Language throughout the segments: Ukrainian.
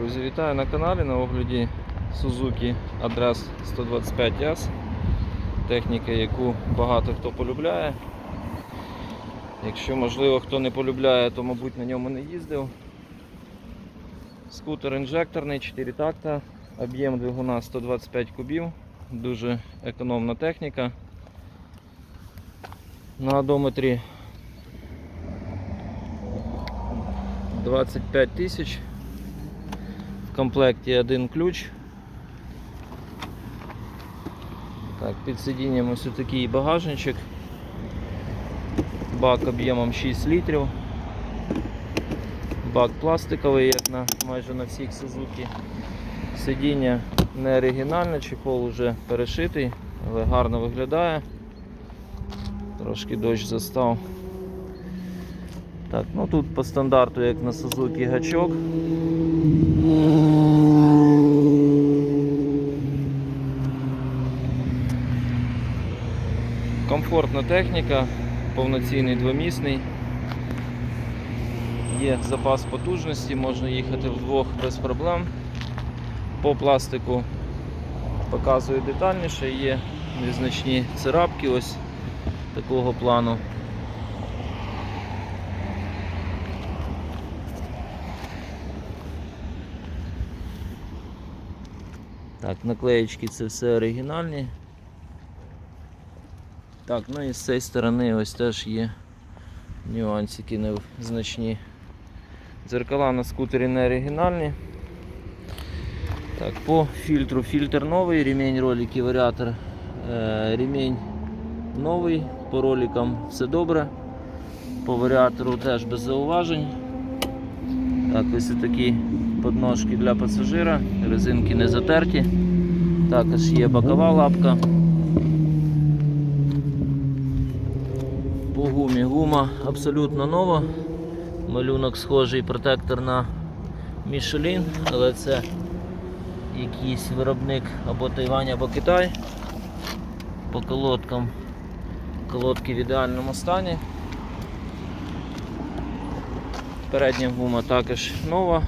Друзі, вітаю на каналі на огляді Suzuki Address 125S. Техніка, яку багато хто полюбляє. Якщо можливо хто не полюбляє, то мабуть на ньому не їздив. Скутер інжекторний, 4 такта, об'єм двигуна 125 кубів, дуже економна техніка. На одометрі 25 тисяч. Комплекті один ключ. Так, під сидінням ось такий багажничок. Бак об'ємом 6 літрів. Бак пластиковий, як на майже на всіх Suzuki. Сидіння не оригінальне, чехол вже перешитий, але гарно виглядає. Трошки дощ застав. Так, ну тут по стандарту, як на Suzuki гачок. Комфортна техніка, повноцінний двомісний. Є запас потужності, можна їхати вдвох без проблем. По пластику показую детальніше, є незначні царапки ось такого плану. Так, наклеєчки це все оригінальні. Так, ну і з цієї сторони ось теж є нюансики незначні. Дзеркала на скутері не оригінальні. Так, по фільтру фільтр новий, ремінь ролики, варіатор, е, ремінь новий, по роликам все добре. По варіатору теж без зауважень. Так, ось такі подножки для пасажира, резинки не затерті. Також є бокова лапка. Гума абсолютно нова. Малюнок схожий протектор на Michelin, але це якийсь виробник або Тайвань, або Китай. По колодкам колодки в ідеальному стані. Передня гума також нова.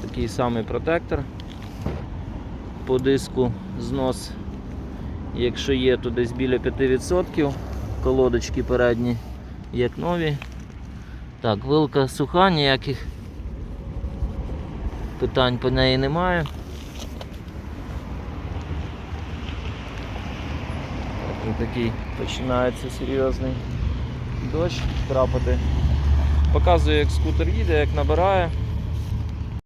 Такий самий протектор. По диску знос, якщо є, то десь біля 5%. Колодочки передні як нові. Так, вилка суха, ніяких питань по неї немає. Такий починається серйозний дощ крапати. Показую, як скутер їде, як набирає.